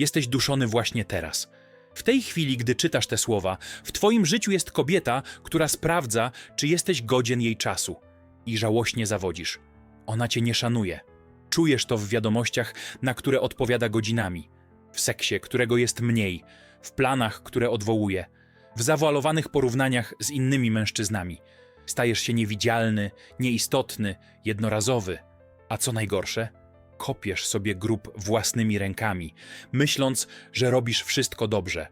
Jesteś duszony właśnie teraz. W tej chwili, gdy czytasz te słowa, w twoim życiu jest kobieta, która sprawdza, czy jesteś godzien jej czasu. I żałośnie zawodzisz. Ona cię nie szanuje. Czujesz to w wiadomościach, na które odpowiada godzinami. W seksie, którego jest mniej. W planach, które odwołuje. W zawoalowanych porównaniach z innymi mężczyznami. Stajesz się niewidzialny, nieistotny, jednorazowy. A co najgorsze, kopiesz sobie grób własnymi rękami, myśląc, że robisz wszystko dobrze.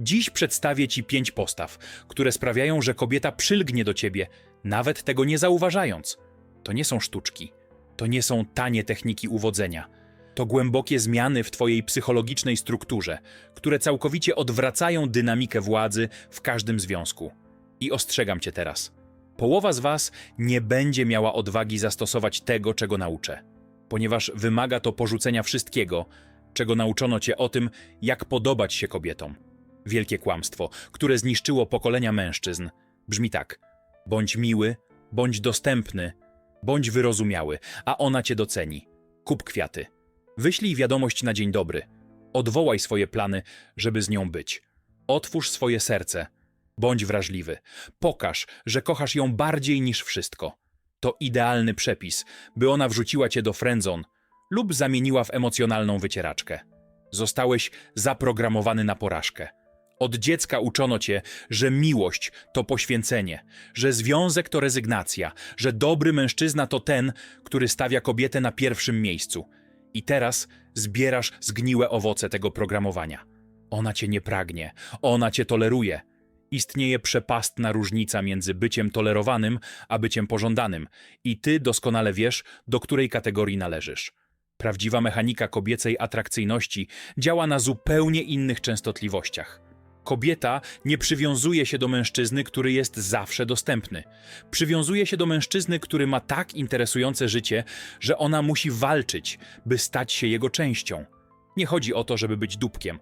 Dziś przedstawię ci pięć postaw, które sprawiają, że kobieta przylgnie do ciebie, nawet tego nie zauważając. To nie są sztuczki, to nie są tanie techniki uwodzenia. To głębokie zmiany w twojej psychologicznej strukturze, które całkowicie odwracają dynamikę władzy w każdym związku. I ostrzegam cię teraz. Połowa z was nie będzie miała odwagi zastosować tego, czego nauczę ponieważ wymaga to porzucenia wszystkiego, czego nauczono cię o tym, jak podobać się kobietom. Wielkie kłamstwo, które zniszczyło pokolenia mężczyzn, brzmi tak: bądź miły, bądź dostępny, bądź wyrozumiały, a ona cię doceni. Kup kwiaty. Wyślij wiadomość na dzień dobry. Odwołaj swoje plany, żeby z nią być. Otwórz swoje serce. Bądź wrażliwy. Pokaż, że kochasz ją bardziej niż wszystko. To idealny przepis, by ona wrzuciła cię do frędzon lub zamieniła w emocjonalną wycieraczkę. Zostałeś zaprogramowany na porażkę. Od dziecka uczono cię, że miłość to poświęcenie, że związek to rezygnacja, że dobry mężczyzna to ten, który stawia kobietę na pierwszym miejscu. I teraz zbierasz zgniłe owoce tego programowania. Ona cię nie pragnie, ona cię toleruje, Istnieje przepastna różnica między byciem tolerowanym a byciem pożądanym, i ty doskonale wiesz, do której kategorii należysz. Prawdziwa mechanika kobiecej atrakcyjności działa na zupełnie innych częstotliwościach. Kobieta nie przywiązuje się do mężczyzny, który jest zawsze dostępny. Przywiązuje się do mężczyzny, który ma tak interesujące życie, że ona musi walczyć, by stać się jego częścią. Nie chodzi o to, żeby być dupkiem.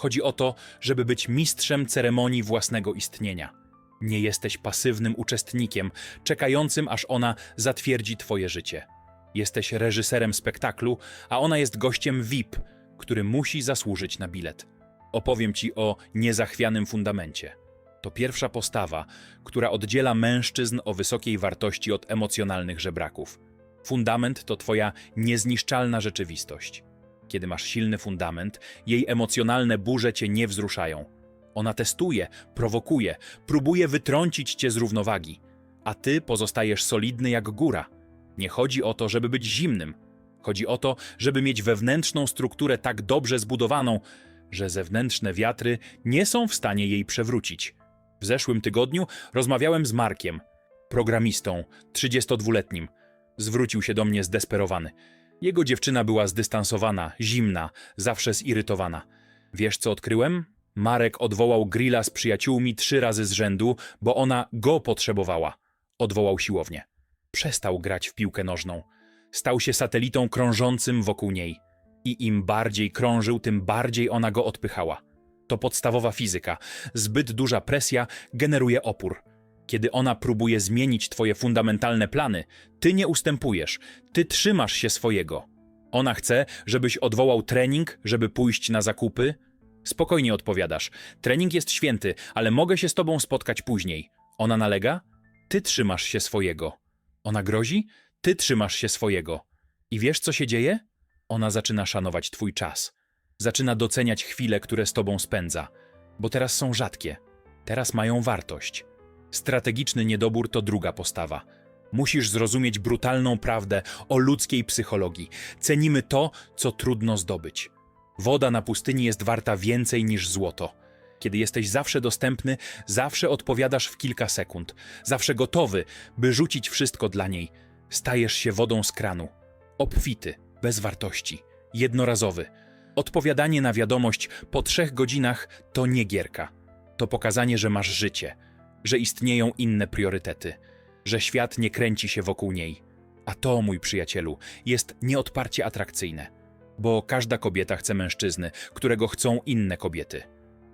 Chodzi o to, żeby być mistrzem ceremonii własnego istnienia. Nie jesteś pasywnym uczestnikiem, czekającym aż ona zatwierdzi twoje życie. Jesteś reżyserem spektaklu, a ona jest gościem VIP, który musi zasłużyć na bilet. Opowiem ci o niezachwianym fundamencie. To pierwsza postawa, która oddziela mężczyzn o wysokiej wartości od emocjonalnych żebraków. Fundament to twoja niezniszczalna rzeczywistość. Kiedy masz silny fundament, jej emocjonalne burze cię nie wzruszają. Ona testuje, prowokuje, próbuje wytrącić cię z równowagi, a ty pozostajesz solidny jak góra. Nie chodzi o to, żeby być zimnym. Chodzi o to, żeby mieć wewnętrzną strukturę tak dobrze zbudowaną, że zewnętrzne wiatry nie są w stanie jej przewrócić. W zeszłym tygodniu rozmawiałem z Markiem, programistą, 32-letnim. Zwrócił się do mnie zdesperowany. Jego dziewczyna była zdystansowana, zimna, zawsze zirytowana. Wiesz co odkryłem? Marek odwołał grilla z przyjaciółmi trzy razy z rzędu, bo ona go potrzebowała. Odwołał siłownię. Przestał grać w piłkę nożną. Stał się satelitą krążącym wokół niej. I im bardziej krążył, tym bardziej ona go odpychała. To podstawowa fizyka. Zbyt duża presja generuje opór. Kiedy ona próbuje zmienić twoje fundamentalne plany, ty nie ustępujesz, ty trzymasz się swojego. Ona chce, żebyś odwołał trening, żeby pójść na zakupy. Spokojnie odpowiadasz. Trening jest święty, ale mogę się z tobą spotkać później. Ona nalega? Ty trzymasz się swojego. Ona grozi? Ty trzymasz się swojego. I wiesz, co się dzieje? Ona zaczyna szanować twój czas. Zaczyna doceniać chwile, które z tobą spędza. Bo teraz są rzadkie. Teraz mają wartość. Strategiczny niedobór to druga postawa. Musisz zrozumieć brutalną prawdę o ludzkiej psychologii. Cenimy to, co trudno zdobyć. Woda na pustyni jest warta więcej niż złoto. Kiedy jesteś zawsze dostępny, zawsze odpowiadasz w kilka sekund, zawsze gotowy, by rzucić wszystko dla niej, stajesz się wodą z kranu. Obfity, bez wartości, jednorazowy. Odpowiadanie na wiadomość po trzech godzinach to nie gierka. To pokazanie, że masz życie – że istnieją inne priorytety, że świat nie kręci się wokół niej. A to, mój przyjacielu, jest nieodparcie atrakcyjne, bo każda kobieta chce mężczyzny, którego chcą inne kobiety.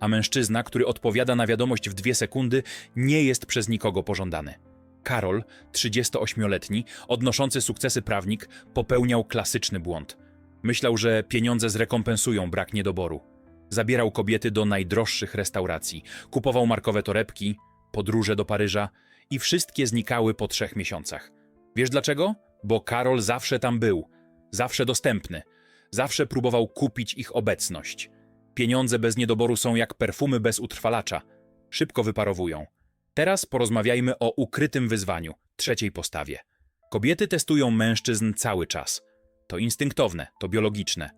A mężczyzna, który odpowiada na wiadomość w dwie sekundy, nie jest przez nikogo pożądany. Karol, 38-letni, odnoszący sukcesy prawnik, popełniał klasyczny błąd. Myślał, że pieniądze zrekompensują brak niedoboru. Zabierał kobiety do najdroższych restauracji, kupował markowe torebki, podróże do Paryża i wszystkie znikały po trzech miesiącach. Wiesz dlaczego? Bo Karol zawsze tam był, zawsze dostępny, zawsze próbował kupić ich obecność. Pieniądze bez niedoboru są jak perfumy bez utrwalacza. Szybko wyparowują. Teraz porozmawiajmy o ukrytym wyzwaniu, trzeciej postawie. Kobiety testują mężczyzn cały czas. To instynktowne, to biologiczne.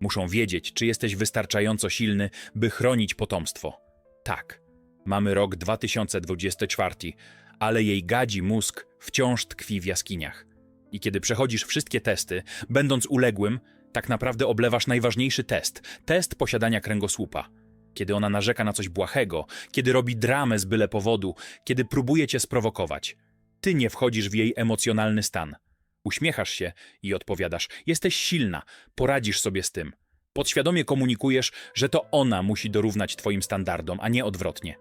Muszą wiedzieć, czy jesteś wystarczająco silny, by chronić potomstwo. Tak, mamy rok 2024, ale jej gadzi mózg wciąż tkwi w jaskiniach. I kiedy przechodzisz wszystkie testy, będąc uległym, tak naprawdę oblewasz najważniejszy test test posiadania kręgosłupa. Kiedy ona narzeka na coś błahego, kiedy robi dramę z byle powodu, kiedy próbuje cię sprowokować. Ty nie wchodzisz w jej emocjonalny stan. Uśmiechasz się i odpowiadasz: Jesteś silna, poradzisz sobie z tym. Podświadomie komunikujesz, że to ona musi dorównać Twoim standardom, a nie odwrotnie.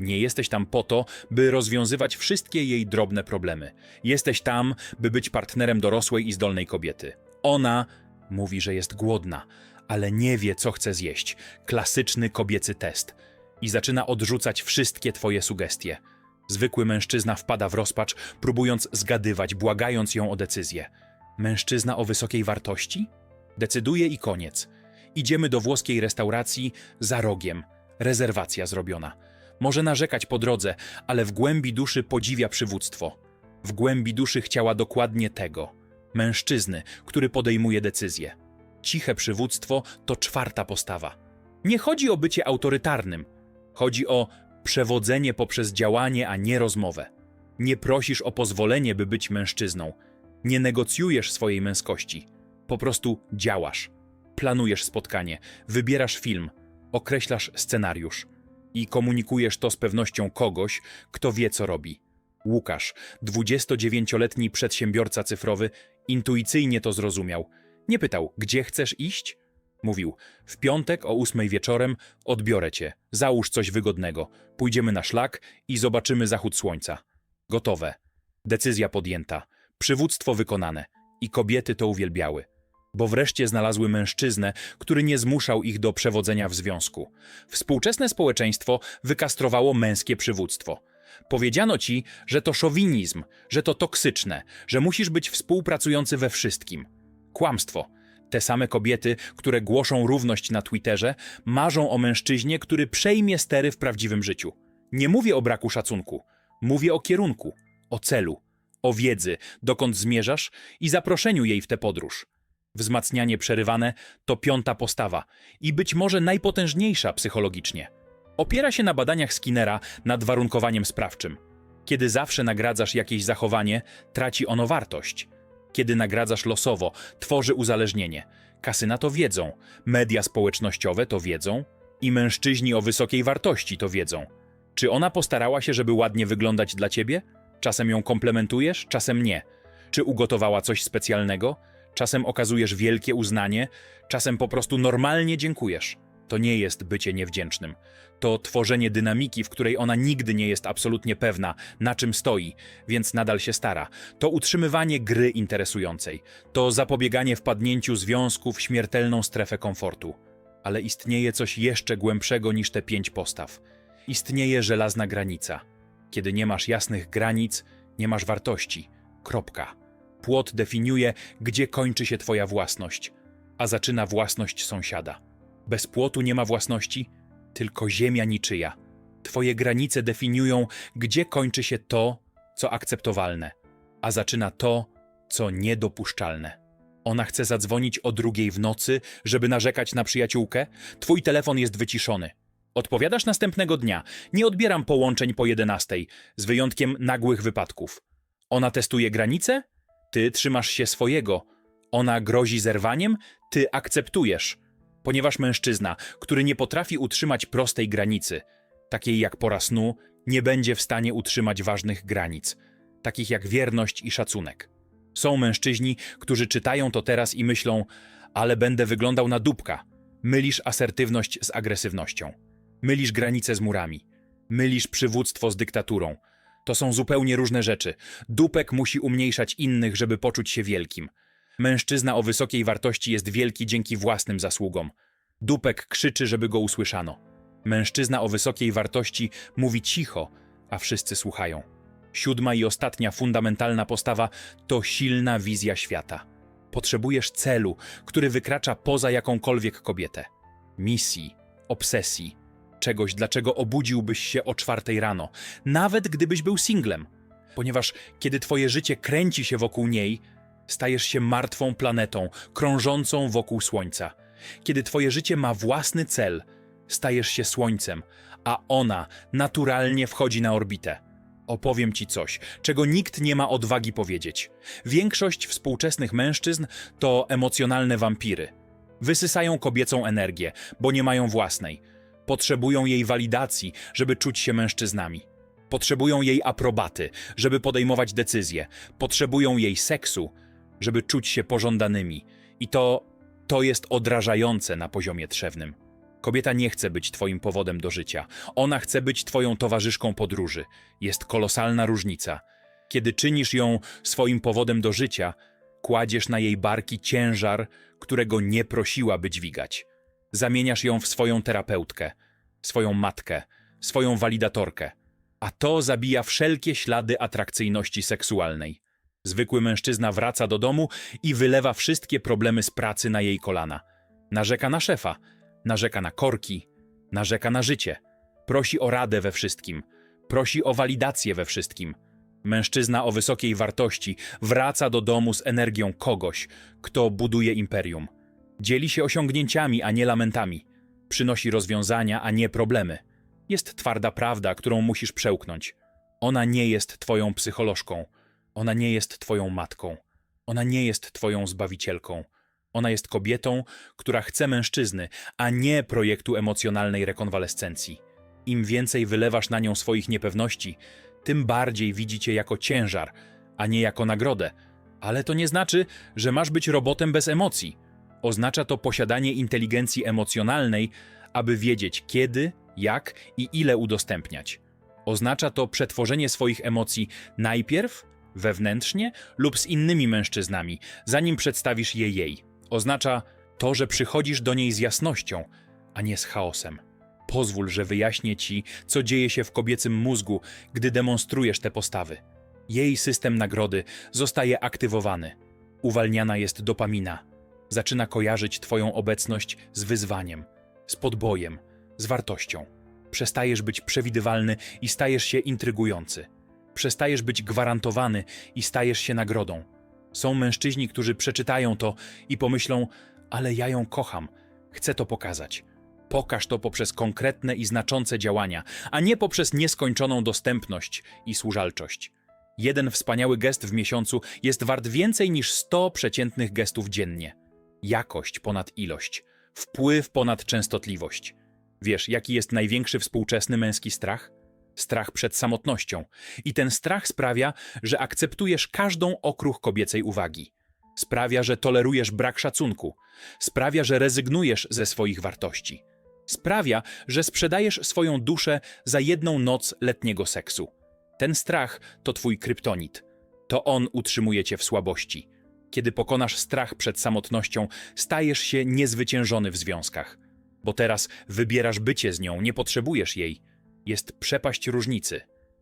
Nie jesteś tam po to, by rozwiązywać wszystkie jej drobne problemy. Jesteś tam, by być partnerem dorosłej i zdolnej kobiety. Ona mówi, że jest głodna, ale nie wie, co chce zjeść. Klasyczny kobiecy test. I zaczyna odrzucać wszystkie Twoje sugestie. Zwykły mężczyzna wpada w rozpacz, próbując zgadywać, błagając ją o decyzję. Mężczyzna o wysokiej wartości? Decyduje i koniec. Idziemy do włoskiej restauracji za rogiem. Rezerwacja zrobiona. Może narzekać po drodze, ale w głębi duszy podziwia przywództwo. W głębi duszy chciała dokładnie tego. Mężczyzny, który podejmuje decyzję. Ciche przywództwo to czwarta postawa. Nie chodzi o bycie autorytarnym. Chodzi o przewodzenie poprzez działanie, a nie rozmowę. Nie prosisz o pozwolenie, by być mężczyzną. Nie negocjujesz swojej męskości. Po prostu działasz. Planujesz spotkanie, wybierasz film, określasz scenariusz i komunikujesz to z pewnością kogoś, kto wie, co robi. Łukasz, 29-letni przedsiębiorca cyfrowy, intuicyjnie to zrozumiał. Nie pytał, gdzie chcesz iść? Mówił, w piątek o ósmej wieczorem odbiorę cię, załóż coś wygodnego, pójdziemy na szlak i zobaczymy zachód słońca. Gotowe. Decyzja podjęta, przywództwo wykonane i kobiety to uwielbiały. Bo wreszcie znalazły mężczyznę, który nie zmuszał ich do przewodzenia w związku. Współczesne społeczeństwo wykastrowało męskie przywództwo. Powiedziano ci, że to szowinizm, że to toksyczne, że musisz być współpracujący we wszystkim. Kłamstwo. Te same kobiety, które głoszą równość na Twitterze, marzą o mężczyźnie, który przejmie stery w prawdziwym życiu. Nie mówię o braku szacunku, mówię o kierunku, o celu, o wiedzy, dokąd zmierzasz i zaproszeniu jej w tę podróż. Wzmacnianie przerywane to piąta postawa i być może najpotężniejsza psychologicznie. Opiera się na badaniach Skinnera nad warunkowaniem sprawczym. Kiedy zawsze nagradzasz jakieś zachowanie, traci ono wartość. Kiedy nagradzasz losowo, tworzy uzależnienie. Kasyna to wiedzą, media społecznościowe to wiedzą i mężczyźni o wysokiej wartości to wiedzą. Czy ona postarała się, żeby ładnie wyglądać dla ciebie? Czasem ją komplementujesz, czasem nie. Czy ugotowała coś specjalnego? Czasem okazujesz wielkie uznanie, czasem po prostu normalnie dziękujesz. To nie jest bycie niewdzięcznym. To tworzenie dynamiki, w której ona nigdy nie jest absolutnie pewna, na czym stoi, więc nadal się stara. To utrzymywanie gry interesującej. To zapobieganie wpadnięciu związku w śmiertelną strefę komfortu. Ale istnieje coś jeszcze głębszego niż te pięć postaw. Istnieje żelazna granica. Kiedy nie masz jasnych granic, nie masz wartości. Kropka. Płot definiuje, gdzie kończy się twoja własność, a zaczyna własność sąsiada. Bez płotu nie ma własności, tylko ziemia niczyja. Twoje granice definiują, gdzie kończy się to, co akceptowalne, a zaczyna to, co niedopuszczalne. Ona chce zadzwonić o drugiej w nocy, żeby narzekać na przyjaciółkę. Twój telefon jest wyciszony. Odpowiadasz następnego dnia. Nie odbieram połączeń po 11, z wyjątkiem nagłych wypadków. Ona testuje granice? Ty trzymasz się swojego. Ona grozi zerwaniem? Ty akceptujesz. Ponieważ mężczyzna, który nie potrafi utrzymać prostej granicy, takiej jak pora snu, nie będzie w stanie utrzymać ważnych granic, takich jak wierność i szacunek. Są mężczyźni, którzy czytają to teraz i myślą, ale będę wyglądał na dupka. Mylisz asertywność z agresywnością. Mylisz granice z murami. Mylisz przywództwo z dyktaturą. To są zupełnie różne rzeczy. Dupek musi umniejszać innych, żeby poczuć się wielkim. Mężczyzna o wysokiej wartości jest wielki dzięki własnym zasługom. Dupek krzyczy, żeby go usłyszano. Mężczyzna o wysokiej wartości mówi cicho, a wszyscy słuchają. Siódma i ostatnia fundamentalna postawa to silna wizja świata. Potrzebujesz celu, który wykracza poza jakąkolwiek kobietę. Misji, obsesji, czegoś, dlaczego obudziłbyś się o czwartej rano, nawet gdybyś był singlem. Ponieważ kiedy twoje życie kręci się wokół niej, stajesz się martwą planetą, krążącą wokół Słońca. Kiedy twoje życie ma własny cel, stajesz się Słońcem, a ona naturalnie wchodzi na orbitę. Opowiem ci coś, czego nikt nie ma odwagi powiedzieć. Większość współczesnych mężczyzn to emocjonalne wampiry. Wysysają kobiecą energię, bo nie mają własnej. Potrzebują jej walidacji, żeby czuć się mężczyznami. Potrzebują jej aprobaty, żeby podejmować decyzje. Potrzebują jej seksu, żeby czuć się pożądanymi. I to, to jest odrażające na poziomie trzewnym. Kobieta nie chce być twoim powodem do życia. Ona chce być twoją towarzyszką podróży. Jest kolosalna różnica. Kiedy czynisz ją swoim powodem do życia, kładziesz na jej barki ciężar, którego nie prosiła, by dźwigać. Zamieniasz ją w swoją terapeutkę, swoją matkę, swoją walidatorkę. A to zabija wszelkie ślady atrakcyjności seksualnej. Zwykły mężczyzna wraca do domu i wylewa wszystkie problemy z pracy na jej kolana. Narzeka na szefa, narzeka na korki, narzeka na życie. Prosi o radę we wszystkim, prosi o walidację we wszystkim. Mężczyzna o wysokiej wartości wraca do domu z energią kogoś, kto buduje imperium. Dzieli się osiągnięciami, a nie lamentami. Przynosi rozwiązania, a nie problemy. Jest twarda prawda, którą musisz przełknąć. Ona nie jest twoją psycholożką. Ona nie jest twoją matką. Ona nie jest twoją zbawicielką. Ona jest kobietą, która chce mężczyzny, a nie projektu emocjonalnej rekonwalescencji. Im więcej wylewasz na nią swoich niepewności, tym bardziej widzi cię jako ciężar, a nie jako nagrodę. Ale to nie znaczy, że masz być robotem bez emocji. Oznacza to posiadanie inteligencji emocjonalnej, aby wiedzieć kiedy, jak i ile udostępniać. Oznacza to przetworzenie swoich emocji najpierw wewnętrznie lub z innymi mężczyznami, zanim przedstawisz je jej. Oznacza to, że przychodzisz do niej z jasnością, a nie z chaosem. Pozwól, że wyjaśnię ci, co dzieje się w kobiecym mózgu, gdy demonstrujesz te postawy. Jej system nagrody zostaje aktywowany. Uwalniana jest dopamina. Zaczyna kojarzyć Twoją obecność z wyzwaniem, z podbojem, z wartością. Przestajesz być przewidywalny i stajesz się intrygujący. Przestajesz być gwarantowany i stajesz się nagrodą. Są mężczyźni, którzy przeczytają to i pomyślą: Ale ja ją kocham, chcę to pokazać. Pokaż to poprzez konkretne i znaczące działania, a nie poprzez nieskończoną dostępność i służalczość. Jeden wspaniały gest w miesiącu jest wart więcej niż 100 przeciętnych gestów dziennie. Jakość ponad ilość, wpływ ponad częstotliwość. Wiesz, jaki jest największy współczesny męski strach? Strach przed samotnością. I ten strach sprawia, że akceptujesz każdą okruch kobiecej uwagi. Sprawia, że tolerujesz brak szacunku. Sprawia, że rezygnujesz ze swoich wartości. Sprawia, że sprzedajesz swoją duszę za jedną noc letniego seksu. Ten strach to twój kryptonit. To on utrzymuje cię w słabości. Kiedy pokonasz strach przed samotnością, stajesz się niezwyciężony w związkach. Bo teraz wybierasz bycie z nią, nie potrzebujesz jej. Jest przepaść różnicy.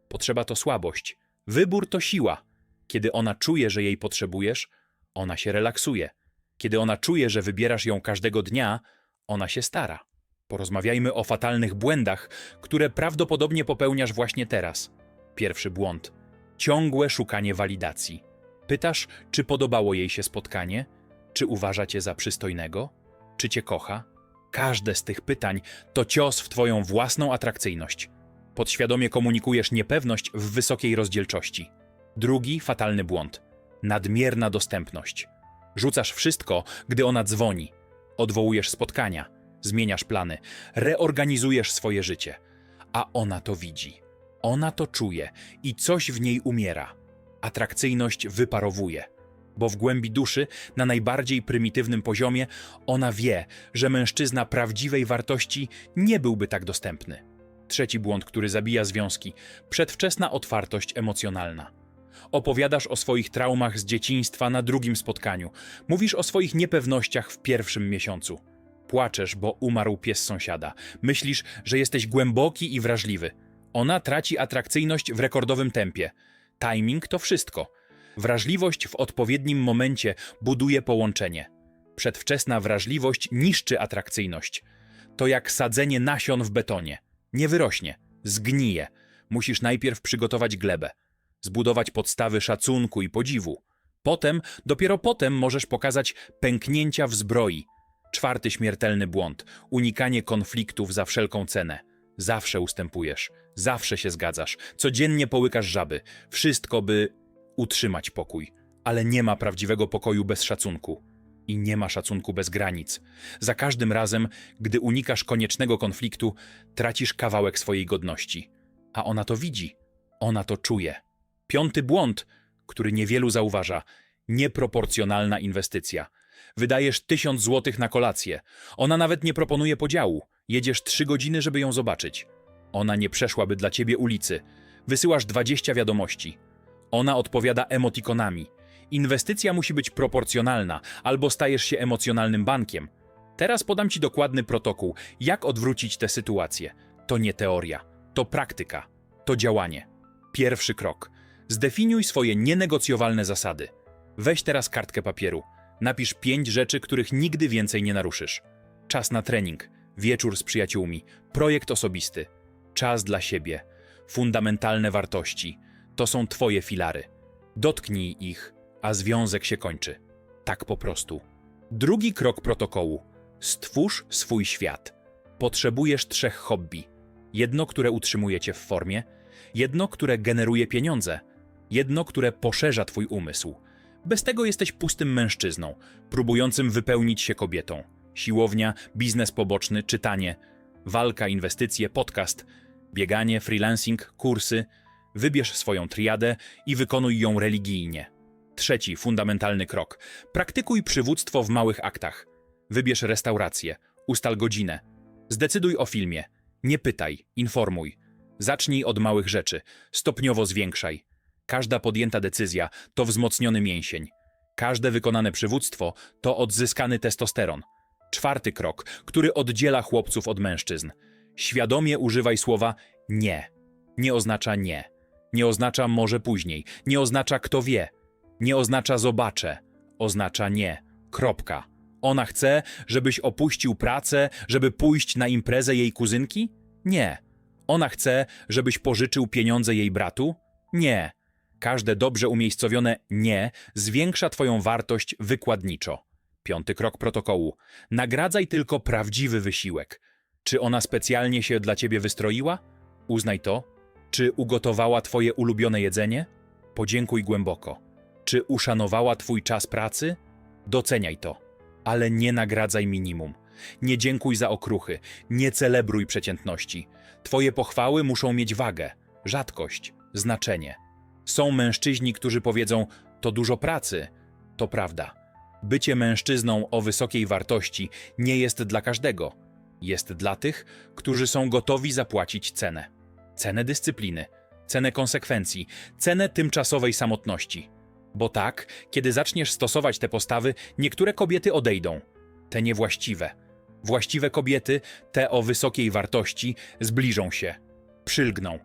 Potrzeba to słabość. Wybór to siła. Kiedy ona czuje, że jej potrzebujesz, ona się relaksuje. Kiedy ona czuje, że wybierasz ją każdego dnia, ona się stara. Porozmawiajmy o fatalnych błędach, które prawdopodobnie popełniasz właśnie teraz. Pierwszy błąd. Ciągłe szukanie walidacji. Pytasz, czy podobało jej się spotkanie? Czy uważa cię za przystojnego? Czy cię kocha? Każde z tych pytań to cios w twoją własną atrakcyjność. Podświadomie komunikujesz niepewność w wysokiej rozdzielczości. Drugi fatalny błąd. Nadmierna dostępność. Rzucasz wszystko, gdy ona dzwoni. Odwołujesz spotkania, zmieniasz plany, reorganizujesz swoje życie. A ona to widzi. Ona to czuje i coś w niej umiera. Atrakcyjność wyparowuje bo w głębi duszy, na najbardziej prymitywnym poziomie, ona wie, że mężczyzna prawdziwej wartości nie byłby tak dostępny. Trzeci błąd, który zabija związki przedwczesna otwartość emocjonalna. Opowiadasz o swoich traumach z dzieciństwa na drugim spotkaniu. Mówisz o swoich niepewnościach w pierwszym miesiącu. Płaczesz, bo umarł pies sąsiada. Myślisz, że jesteś głęboki i wrażliwy. Ona traci atrakcyjność w rekordowym tempie. Timing to wszystko. Wrażliwość w odpowiednim momencie buduje połączenie. Przedwczesna wrażliwość niszczy atrakcyjność. To jak sadzenie nasion w betonie. Nie wyrośnie, zgnije. Musisz najpierw przygotować glebę, zbudować podstawy szacunku i podziwu. Potem, dopiero potem możesz pokazać pęknięcia w zbroi. Czwarty śmiertelny błąd unikanie konfliktów za wszelką cenę. Zawsze ustępujesz, zawsze się zgadzasz, codziennie połykasz żaby. Wszystko, by utrzymać pokój. Ale nie ma prawdziwego pokoju bez szacunku. I nie ma szacunku bez granic. Za każdym razem, gdy unikasz koniecznego konfliktu, tracisz kawałek swojej godności. A ona to widzi, ona to czuje. Piąty błąd, który niewielu zauważa nieproporcjonalna inwestycja. Wydajesz tysiąc złotych na kolację. Ona nawet nie proponuje podziału. Jedziesz trzy godziny, żeby ją zobaczyć. Ona nie przeszłaby dla ciebie ulicy. Wysyłasz 20 wiadomości. Ona odpowiada emotikonami. Inwestycja musi być proporcjonalna, albo stajesz się emocjonalnym bankiem. Teraz podam ci dokładny protokół, jak odwrócić tę sytuację. To nie teoria, to praktyka, to działanie. Pierwszy krok. Zdefiniuj swoje nienegocjowalne zasady. Weź teraz kartkę papieru. Napisz pięć rzeczy, których nigdy więcej nie naruszysz. Czas na trening, wieczór z przyjaciółmi, projekt osobisty, czas dla siebie, fundamentalne wartości. To są twoje filary. Dotknij ich, a związek się kończy. Tak po prostu. Drugi krok protokołu. Stwórz swój świat. Potrzebujesz trzech hobby. Jedno, które utrzymuje cię w formie, jedno, które generuje pieniądze, jedno, które poszerza twój umysł. Bez tego jesteś pustym mężczyzną, próbującym wypełnić się kobietą. Siłownia, biznes poboczny, czytanie, walka, inwestycje, podcast, bieganie, freelancing, kursy. Wybierz swoją triadę i wykonuj ją religijnie. Trzeci, fundamentalny krok. Praktykuj przywództwo w małych aktach. Wybierz restaurację, ustal godzinę. Zdecyduj o filmie. Nie pytaj, informuj. Zacznij od małych rzeczy, stopniowo zwiększaj. Każda podjęta decyzja to wzmocniony mięsień. Każde wykonane przywództwo to odzyskany testosteron. Czwarty krok, który oddziela chłopców od mężczyzn. Świadomie używaj słowa nie. Nie oznacza nie. Nie oznacza może później. Nie oznacza kto wie. Nie oznacza zobaczę. Oznacza nie. Kropka. Ona chce, żebyś opuścił pracę, żeby pójść na imprezę jej kuzynki? Nie. Ona chce, żebyś pożyczył pieniądze jej bratu? Nie. Każde dobrze umiejscowione nie zwiększa Twoją wartość wykładniczo. Piąty krok protokołu. Nagradzaj tylko prawdziwy wysiłek. Czy ona specjalnie się dla Ciebie wystroiła? Uznaj to. Czy ugotowała Twoje ulubione jedzenie? Podziękuj głęboko. Czy uszanowała Twój czas pracy? Doceniaj to. Ale nie nagradzaj minimum. Nie dziękuj za okruchy. Nie celebruj przeciętności. Twoje pochwały muszą mieć wagę, rzadkość, znaczenie. Są mężczyźni, którzy powiedzą: To dużo pracy. To prawda. Bycie mężczyzną o wysokiej wartości nie jest dla każdego. Jest dla tych, którzy są gotowi zapłacić cenę. Cenę dyscypliny, cenę konsekwencji, cenę tymczasowej samotności. Bo tak, kiedy zaczniesz stosować te postawy, niektóre kobiety odejdą. Te niewłaściwe. Właściwe kobiety, te o wysokiej wartości, zbliżą się, przylgną,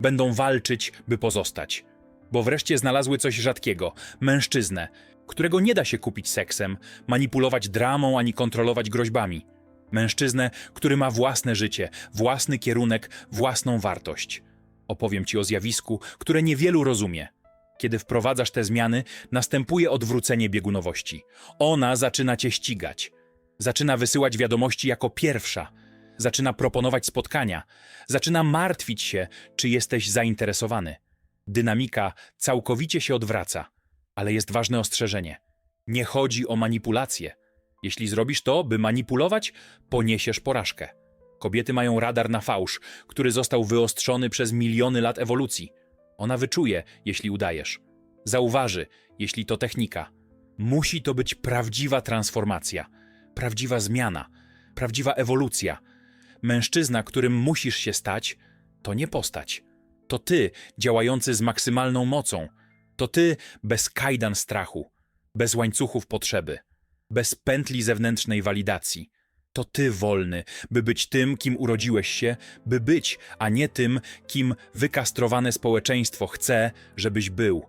będą walczyć, by pozostać bo wreszcie znalazły coś rzadkiego mężczyznę, którego nie da się kupić seksem, manipulować dramą ani kontrolować groźbami. Mężczyznę, który ma własne życie, własny kierunek, własną wartość. Opowiem ci o zjawisku, które niewielu rozumie. Kiedy wprowadzasz te zmiany, następuje odwrócenie biegunowości. Ona zaczyna cię ścigać. Zaczyna wysyłać wiadomości jako pierwsza. Zaczyna proponować spotkania. Zaczyna martwić się, czy jesteś zainteresowany. Dynamika całkowicie się odwraca, ale jest ważne ostrzeżenie. Nie chodzi o manipulację. Jeśli zrobisz to, by manipulować, poniesiesz porażkę. Kobiety mają radar na fałsz, który został wyostrzony przez miliony lat ewolucji. Ona wyczuje, jeśli udajesz. Zauważy, jeśli to technika. Musi to być prawdziwa transformacja, prawdziwa zmiana, prawdziwa ewolucja. Mężczyzna, którym musisz się stać, to nie postać. To ty, działający z maksymalną mocą. To ty bez kajdan strachu, bez łańcuchów potrzeby, bez pętli zewnętrznej walidacji. To ty wolny, by być tym, kim urodziłeś się, by być, a nie tym, kim wykastrowane społeczeństwo chce, żebyś był.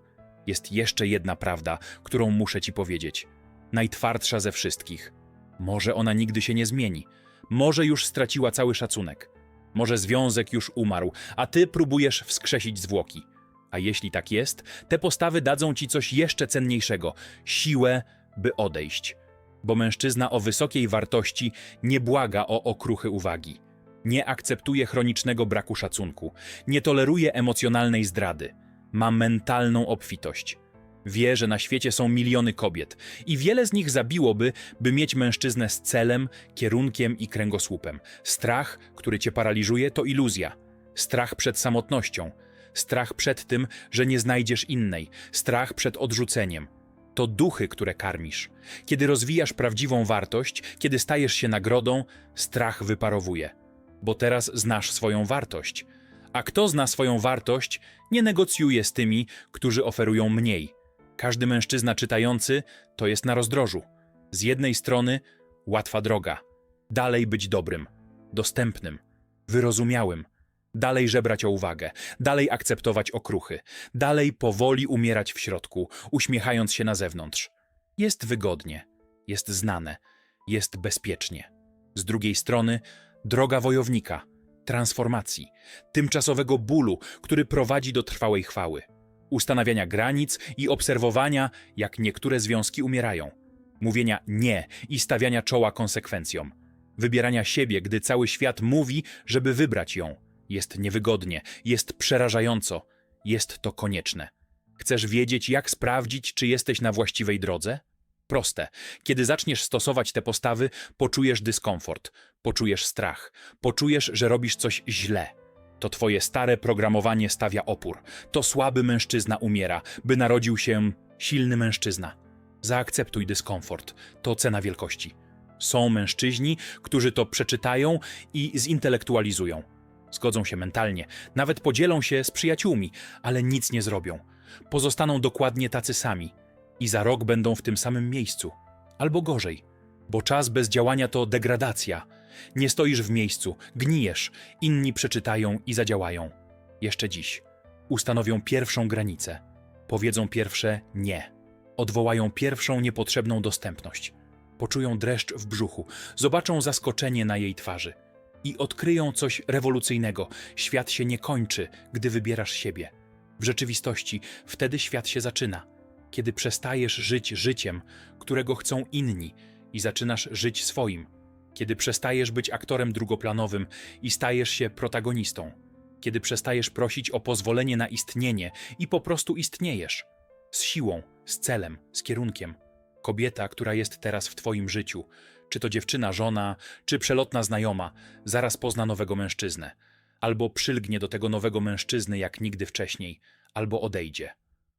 Jest jeszcze jedna prawda, którą muszę ci powiedzieć. Najtwardsza ze wszystkich. Może ona nigdy się nie zmieni. Może już straciła cały szacunek. Może związek już umarł, a ty próbujesz wskrzesić zwłoki. A jeśli tak jest, te postawy dadzą ci coś jeszcze cenniejszego siłę, by odejść. Bo mężczyzna o wysokiej wartości nie błaga o okruchy uwagi. Nie akceptuje chronicznego braku szacunku. Nie toleruje emocjonalnej zdrady. Ma mentalną obfitość. Wie, że na świecie są miliony kobiet i wiele z nich zabiłoby, by mieć mężczyznę z celem, kierunkiem i kręgosłupem. Strach, który cię paraliżuje, to iluzja. Strach przed samotnością. Strach przed tym, że nie znajdziesz innej. Strach przed odrzuceniem. To duchy, które karmisz. Kiedy rozwijasz prawdziwą wartość, kiedy stajesz się nagrodą, strach wyparowuje. Bo teraz znasz swoją wartość. A kto zna swoją wartość, nie negocjuje z tymi, którzy oferują mniej. Każdy mężczyzna czytający to jest na rozdrożu. Z jednej strony łatwa droga, dalej być dobrym, dostępnym, wyrozumiałym, dalej żebrać o uwagę, dalej akceptować okruchy, dalej powoli umierać w środku, uśmiechając się na zewnątrz. Jest wygodnie, jest znane, jest bezpiecznie. Z drugiej strony droga wojownika, transformacji, tymczasowego bólu, który prowadzi do trwałej chwały. Ustanawiania granic i obserwowania, jak niektóre związki umierają, mówienia nie i stawiania czoła konsekwencjom, wybierania siebie, gdy cały świat mówi, żeby wybrać ją. Jest niewygodnie, jest przerażająco, jest to konieczne. Chcesz wiedzieć, jak sprawdzić, czy jesteś na właściwej drodze? Proste. Kiedy zaczniesz stosować te postawy, poczujesz dyskomfort, poczujesz strach, poczujesz, że robisz coś źle. To twoje stare programowanie stawia opór. To słaby mężczyzna umiera, by narodził się silny mężczyzna. Zaakceptuj dyskomfort. To cena wielkości. Są mężczyźni, którzy to przeczytają i zintelektualizują. Zgodzą się mentalnie, nawet podzielą się z przyjaciółmi, ale nic nie zrobią. Pozostaną dokładnie tacy sami i za rok będą w tym samym miejscu. Albo gorzej, bo czas bez działania to degradacja. Nie stoisz w miejscu, gnijesz, inni przeczytają i zadziałają. Jeszcze dziś. Ustanowią pierwszą granicę. Powiedzą pierwsze nie. Odwołają pierwszą niepotrzebną dostępność. Poczują dreszcz w brzuchu, zobaczą zaskoczenie na jej twarzy. I odkryją coś rewolucyjnego. Świat się nie kończy, gdy wybierasz siebie. W rzeczywistości wtedy świat się zaczyna. Kiedy przestajesz żyć życiem, którego chcą inni, i zaczynasz żyć swoim kiedy przestajesz być aktorem drugoplanowym i stajesz się protagonistą, kiedy przestajesz prosić o pozwolenie na istnienie i po prostu istniejesz. Z siłą, z celem, z kierunkiem. Kobieta, która jest teraz w Twoim życiu, czy to dziewczyna, żona, czy przelotna znajoma, zaraz pozna nowego mężczyznę. Albo przylgnie do tego nowego mężczyzny jak nigdy wcześniej, albo odejdzie.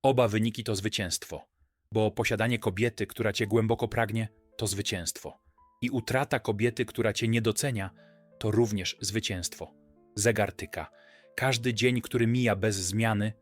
Oba wyniki to zwycięstwo, bo posiadanie kobiety, która Cię głęboko pragnie, to zwycięstwo. I utrata kobiety, która cię nie docenia, to również zwycięstwo. Zegar tyka. Każdy dzień, który mija bez zmiany,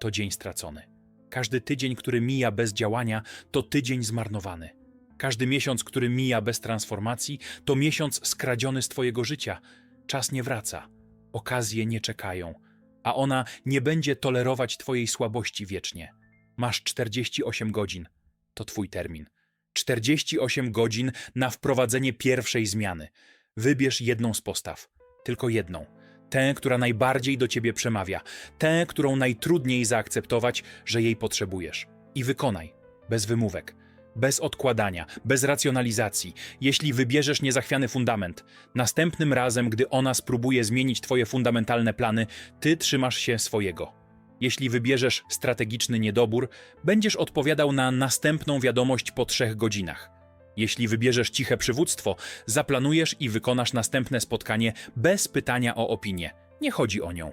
to dzień stracony. Każdy tydzień, który mija bez działania, to tydzień zmarnowany. Każdy miesiąc, który mija bez transformacji, to miesiąc skradziony z Twojego życia. Czas nie wraca, okazje nie czekają, a ona nie będzie tolerować Twojej słabości wiecznie. Masz 48 godzin, to Twój termin. 48 godzin na wprowadzenie pierwszej zmiany. Wybierz jedną z postaw, tylko jedną. Tę, która najbardziej do ciebie przemawia, tę, którą najtrudniej zaakceptować, że jej potrzebujesz. I wykonaj, bez wymówek, bez odkładania, bez racjonalizacji. Jeśli wybierzesz niezachwiany fundament, następnym razem, gdy ona spróbuje zmienić twoje fundamentalne plany, ty trzymasz się swojego. Jeśli wybierzesz strategiczny niedobór, będziesz odpowiadał na następną wiadomość po trzech godzinach. Jeśli wybierzesz ciche przywództwo, zaplanujesz i wykonasz następne spotkanie bez pytania o opinię. Nie chodzi o nią.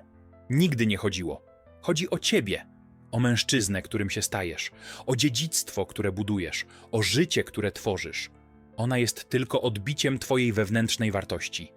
Nigdy nie chodziło. Chodzi o ciebie, o mężczyznę, którym się stajesz, o dziedzictwo, które budujesz, o życie, które tworzysz. Ona jest tylko odbiciem twojej wewnętrznej wartości.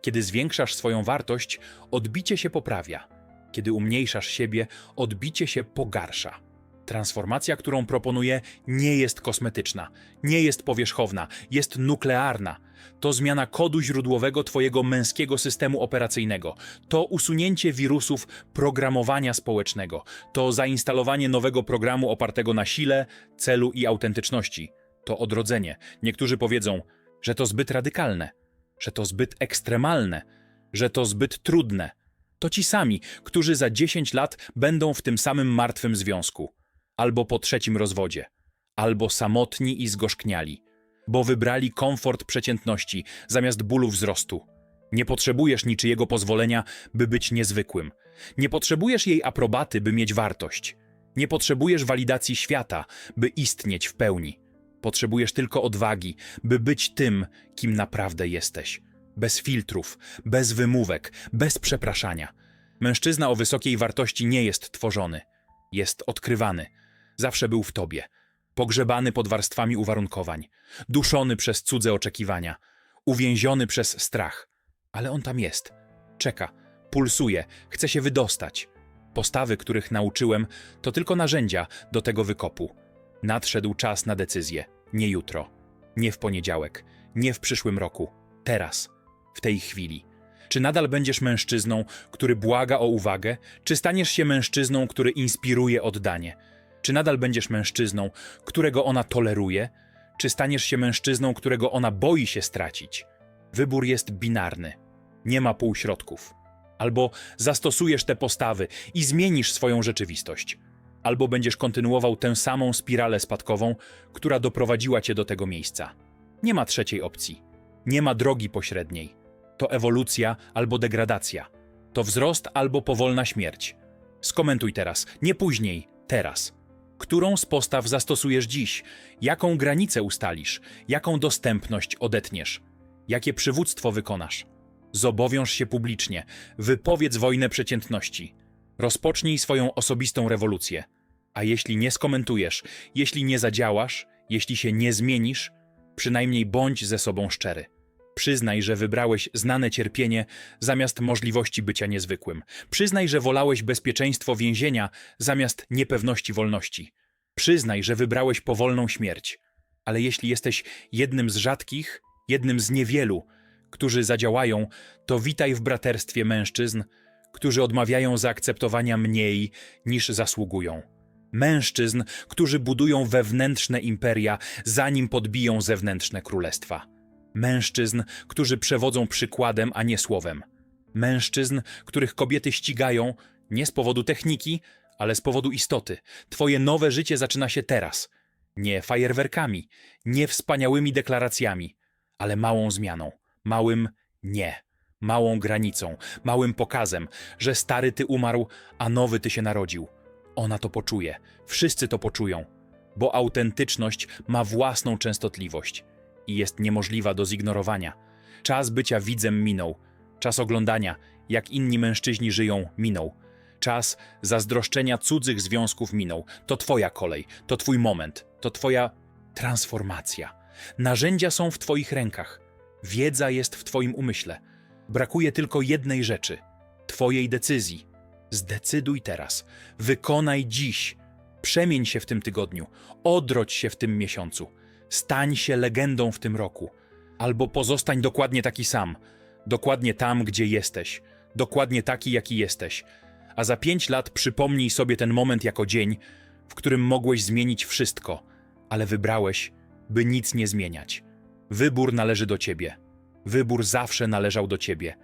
Kiedy zwiększasz swoją wartość, odbicie się poprawia. Kiedy umniejszasz siebie, odbicie się pogarsza. Transformacja, którą proponuję, nie jest kosmetyczna, nie jest powierzchowna, jest nuklearna. To zmiana kodu źródłowego Twojego męskiego systemu operacyjnego. To usunięcie wirusów programowania społecznego. To zainstalowanie nowego programu opartego na sile, celu i autentyczności. To odrodzenie. Niektórzy powiedzą, że to zbyt radykalne, że to zbyt ekstremalne, że to zbyt trudne. To ci sami, którzy za 10 lat będą w tym samym martwym związku, albo po trzecim rozwodzie, albo samotni i zgorzkniali, bo wybrali komfort przeciętności zamiast bólu wzrostu. Nie potrzebujesz niczyjego pozwolenia, by być niezwykłym. Nie potrzebujesz jej aprobaty, by mieć wartość. Nie potrzebujesz walidacji świata, by istnieć w pełni. Potrzebujesz tylko odwagi, by być tym, kim naprawdę jesteś. Bez filtrów, bez wymówek, bez przepraszania. Mężczyzna o wysokiej wartości nie jest tworzony, jest odkrywany. Zawsze był w tobie. Pogrzebany pod warstwami uwarunkowań, duszony przez cudze oczekiwania, uwięziony przez strach. Ale on tam jest. Czeka, pulsuje, chce się wydostać. Postawy, których nauczyłem, to tylko narzędzia do tego wykopu. Nadszedł czas na decyzję. Nie jutro, nie w poniedziałek, nie w przyszłym roku. Teraz, w tej chwili. Czy nadal będziesz mężczyzną, który błaga o uwagę, czy staniesz się mężczyzną, który inspiruje oddanie? Czy nadal będziesz mężczyzną, którego ona toleruje, czy staniesz się mężczyzną, którego ona boi się stracić? Wybór jest binarny. Nie ma półśrodków. Albo zastosujesz te postawy i zmienisz swoją rzeczywistość, albo będziesz kontynuował tę samą spiralę spadkową, która doprowadziła cię do tego miejsca. Nie ma trzeciej opcji. Nie ma drogi pośredniej. To ewolucja albo degradacja. To wzrost albo powolna śmierć. Skomentuj teraz, nie później, teraz. Którą z postaw zastosujesz dziś? Jaką granicę ustalisz? Jaką dostępność odetniesz? Jakie przywództwo wykonasz? Zobowiąż się publicznie, wypowiedz wojnę przeciętności. Rozpocznij swoją osobistą rewolucję. A jeśli nie skomentujesz, jeśli nie zadziałasz, jeśli się nie zmienisz, przynajmniej bądź ze sobą szczery. Przyznaj, że wybrałeś znane cierpienie zamiast możliwości bycia niezwykłym. Przyznaj, że wolałeś bezpieczeństwo więzienia zamiast niepewności wolności. Przyznaj, że wybrałeś powolną śmierć. Ale jeśli jesteś jednym z rzadkich, jednym z niewielu, którzy zadziałają, to witaj w braterstwie mężczyzn, którzy odmawiają zaakceptowania mniej niż zasługują. Mężczyzn, którzy budują wewnętrzne imperia, zanim podbiją zewnętrzne królestwa. Mężczyzn, którzy przewodzą przykładem, a nie słowem. Mężczyzn, których kobiety ścigają nie z powodu techniki, ale z powodu istoty. Twoje nowe życie zaczyna się teraz. Nie fajerwerkami, nie wspaniałymi deklaracjami, ale małą zmianą, małym nie, małą granicą, małym pokazem, że stary ty umarł, a nowy ty się narodził. Ona to poczuje, wszyscy to poczują, bo autentyczność ma własną częstotliwość i jest niemożliwa do zignorowania. Czas bycia widzem minął, czas oglądania, jak inni mężczyźni żyją, minął. Czas zazdroszczenia cudzych związków minął. To twoja kolej, to twój moment, to twoja transformacja. Narzędzia są w twoich rękach. Wiedza jest w twoim umyśle. Brakuje tylko jednej rzeczy twojej decyzji. Zdecyduj teraz. Wykonaj dziś. Przemień się w tym tygodniu. Odrodź się w tym miesiącu. Stań się legendą w tym roku. Albo pozostań dokładnie taki sam. Dokładnie tam, gdzie jesteś. Dokładnie taki, jaki jesteś. A za pięć lat przypomnij sobie ten moment jako dzień, w którym mogłeś zmienić wszystko, ale wybrałeś, by nic nie zmieniać. Wybór należy do ciebie. Wybór zawsze należał do ciebie.